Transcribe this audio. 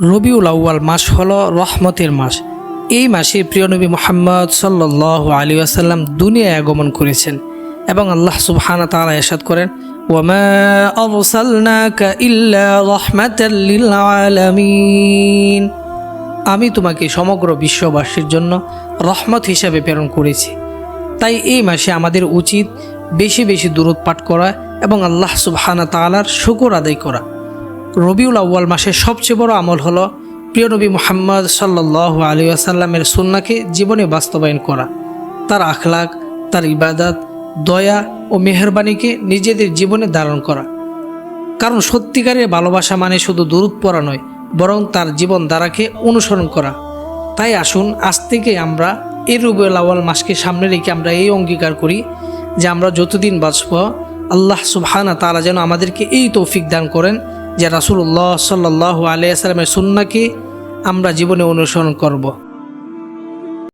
রবিউল আউ্য়াল মাস হলো রহমতের মাস। এই মাসে প্রিয় নবী মোহাম্মদ সাল্লাহ আলী আসাল্লাম দুনিয়ায় আগমন করেছেন এবং আল্লাহ সুবহানা তাআলা এরশাদ করেন আমি তোমাকে সমগ্র বিশ্ববাসীর জন্য রহমত হিসাবে প্রেরণ করেছি। তাই এই মাসে আমাদের উচিত বেশি বেশি দূরত পাঠ করা এবং আল্লাহ সুবহানা তাআলার শুকর আদায় করা। রবিউল আউ্য়াল মাসের সবচেয়ে বড় আমল হলো প্রিয় নবী মোহাম্মদ সাল্লাহ আলী আসাল্লামের সুন্নাকে জীবনে বাস্তবায়ন করা। তার আখলাক, তার ইবাদত, দয়া ও মেহরবানিকে নিজেদের জীবনে ধারণ করা। কারণ সত্যিকারের ভালোবাসা মানে শুধু দূরত পড়া নয়, বরং তার জীবন ধারাকে অনুসরণ করা। তাই আসুন, আজ থেকে আমরা এই রবিউল আউ্য়াল মাসকে সামনে রেখে আমরা এই অঙ্গীকার করি যে আমরা যতদিন বাঁচব, আল্লাহ সুবহানা তারা যেন আমাদেরকে এই তৌফিক দান করেন। যে রাসুল্লাহ সাল্লাহ আলিয়া সাল্লামের সুন্নাকে আমরা জীবনে অনুসরণ করব।